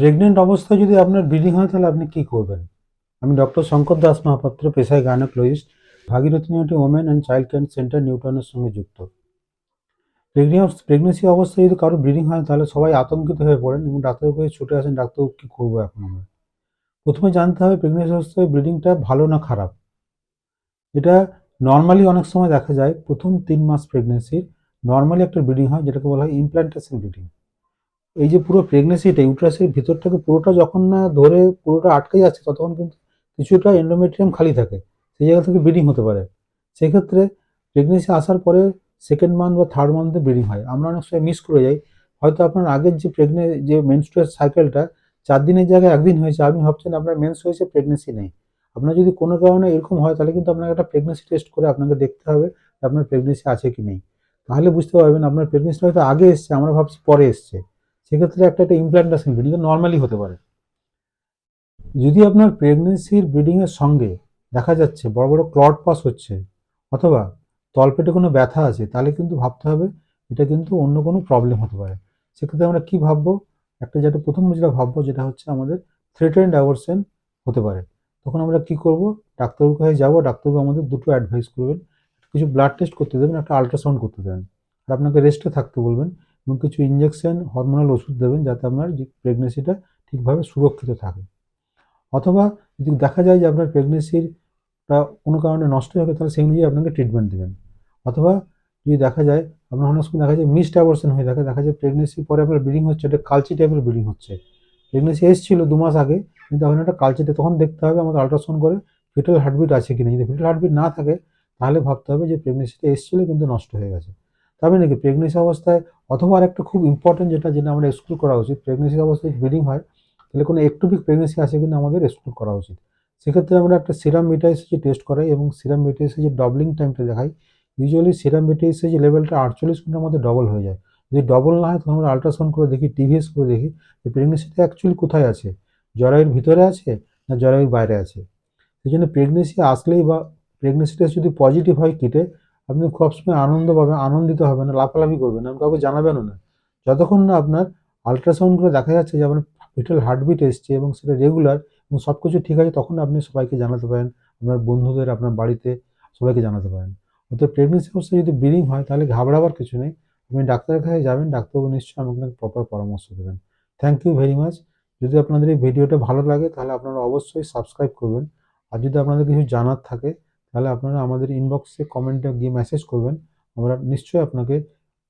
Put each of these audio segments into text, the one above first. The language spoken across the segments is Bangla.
প্রেগনেন্ট অবস্থায় যদি আপনার ব্লিডিং হয়, তাহলে আপনি কি করবেন? আমি ডক্টর শঙ্কর দাস মহাপাত্র, পেশায় gynaecologist Bhagirathi women and child care centre নিউটনের সঙ্গে যুক্ত। প্রেগনেন্সি অবস্থায় যদি কারও ব্লিডিং হয়, তাহলে সবাই আতঙ্কিত হয়ে পড়েন এবং ডাক্তারের কাছে ছুটে আসেন, ডাক্তারবাবু, কী করব এখন আমরা? প্রথমে জানতে হবে প্রেগনেন্সি অবস্থায় ব্লিডিংটা ভালো না খারাপ? এটা নর্মালি অনেক সময় দেখা যায়, প্রথম তিন মাস প্রেগনেন্সির নর্মালি একটা ব্লিডিং হয়, যেটাকে বলা হয় ইমপ্ল্যান্টেশন ব্লিডিং এই যে পুরো প্রেগনেন্সিটা ইউট্রাসের ভিতরটাকে পুরোটা যখন না ধরে পুরোটা আটকে যাচ্ছে, ততক্ষণ কিন্তু কিছুটা এন্ডোমেট্রিয়াম খালি থাকে। সেই জায়গা থেকে ব্লিডিং হতে পারে। সেক্ষেত্রে প্রেগনেন্সি আসার পরে সেকেন্ড মান্থ বা থার্ড মান্থে ব্লিডিং হয়। আমরা অনেক সময় মিস করে যাই। হয়তো আপনার আগের যে প্রেগনে যে মেনস্ট্রুয়াল সাইকেলটা চার দিনের জায়গায় একদিন হয়েছে। আপনি ভাবছেন আপনার মেন্স হয়েছে প্রেগনেন্সি নেই। আপনার যদি কোনো কারণে এরকম হয়, তাহলে কিন্তু আপনাকে একটা প্রেগনেন্সি টেস্ট করে আপনাকে দেখতে হবে যে আপনার প্রেগনেন্সি আছে কি নেই। তাহলে বুঝতে পারবেন আপনার প্রেগনেন্সি হয়তো আগে এসছে, আমরা ভাবছি পরে এসছে। সেক্ষেত্রে একটা একটা ইমপ্লান্টেশন ব্লিডিং নর্মালি হতে পারে। যদি আপনার প্রেগনেন্সির ব্লিডিংয়ের সঙ্গে দেখা যাচ্ছে বড় বড় ক্লট পাস হচ্ছে অথবা তলপেটে কোনো ব্যথা আছে, তাহলে কিন্তু ভাবতে হবে এটা কিন্তু অন্য কোনো প্রবলেম হতে পারে। সেক্ষেত্রে আমরা কি ভাববো? একটা যেটা প্রথম যেটা ভাববো যেটা হচ্ছে আমাদের থ্রেটেন্ড অ্যাবর্সেন হতে পারে। তখন আমরা কি করব? ডাক্তারবাবুর কাছে যাব, ডাক্তারবাবু আমাদের দুটো অ্যাডভাইস করবেন। কিছু ব্লাড টেস্ট করতে দেবেন, একটা আল্ট্রাসাউন্ড করতে দেবেন। আর আপনাকে রেস্টে থাকতে বলবেন। এবং কিছু ইঞ্জেকশন হরমোনাল ওষুধ দেবেন যাতে আপনার প্রেগনেন্সিটা ঠিকভাবে সুরক্ষিত থাকে। অথবা যদি দেখা যায় যে আপনার প্রেগনেন্সিরটা কোনো কারণে নষ্ট গেছে তাহলে সেই অনুযায়ী আপনাকে ট্রিটমেন্ট দেবেন। অথবা যদি দেখা যায়, আপনার অনেক সময় দেখা যায় মিসড অ্যাবর্শন হয়ে থাকে, দেখা যায় প্রেগনেন্সির পরে আপনার ব্লিডিং হচ্ছে এটা কালচি টাইপের ব্লিডিং হচ্ছে। প্রেগনেন্সি এসেছিল দু মাস আগে, কিন্তু এখন একটা কালচিতে তখন দেখতে হবে আমাদের আল্ট্রাসাউন্ড করে ফিটাল হার্টবিট আছে কিনা। যদি ফিটাল হার্টবিট না থাকে, তাহলে ভাবতে হবে যে প্রেগনেন্সিটা এসেছিল কিন্তু নষ্ট হয়ে গেছে। তবে নাকি প্রেগনেন্সি অবস্থায় অথবা আর একটা খুব ইম্পর্টেন্ট যেটা যেটা আমরা এক্সক্লুড করা উচিত প্রেগনেন্সি অবস্থায় ব্লিডিং হয়, তাহলে কোনো একটুপিক প্রেগনেন্সি আছে কিনা আমাদের এক্সক্লুড করা উচিত। সেক্ষেত্রে আমরা একটা সিরাম মেটাইসে টেস্ট করাই এবং সিরাম মেটাইসে যে ডবলিং টাইমটা দেখাই ইউজুয়ালি সিরাম মেটাইসে যে লেভেলটা আটচল্লিশ মিনিটের মধ্যে ডবল হয়ে যায়। যদি ডবল না হয়, তখন আমরা আল্ট্রাসাউন্ড করে দেখি টিভিএস করে দেখি যে প্রেগনেন্সিটা অ্যাকচুয়ালি কোথায় আছে? জরায়ুর ভিতরে আছে না জরায়ুর বাইরে আছে? সেই জন্য প্রেগনেন্সি আসলেই বা প্রেগনেন্সি টেস্ট যদি পজিটিভ হয় কিটে আপনি সবসময় আনন্দ পাবেন, আনন্দিত হবেন না লাফালাফি করবেন না কাউকে জানাবেনও না। যতক্ষণ না আপনার আলট্রাসাউন্ড করে দেখা যাচ্ছে যে আপনার ভিটাল হার্টবিট এসছে এবং সেটা রেগুলার এবং সব কিছু ঠিক আছে, তখন আপনি সবাইকে জানাতে পারেন, আপনার বন্ধুদের, আপনার বাড়িতে সবাইকে জানাতে পারেন। অর্থাৎ প্রেগনেন্সি অবস্থায় যদি ব্লিডিং হয়, তাহলে ঘাবড়াবার কিছু নেই। আপনি ডাক্তারের কাছে যাবেন, ডাক্তারবাবু নিশ্চয়ই আপনাকে প্রপার পরামর্শ দেবেন। থ্যাংক ইউ ভেরি মাচ যদি আপনাদের এই ভিডিওটা ভালো লাগে, তাহলে আপনারা অবশ্যই সাবস্ক্রাইব করবেন। আর যদি আপনাদের কিছু জানার থাকে তাহলে আপনারা আমাদের ইনবক্সে কমেন্টে গিয়ে মেসেজ করবেন। আমরা নিশ্চয়ই আপনাকে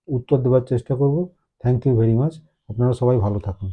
উত্তর দেওয়ার চেষ্টা করব। থ্যাংক ইউ ভেরি মাচ আপনারা সবাই ভালো থাকুন।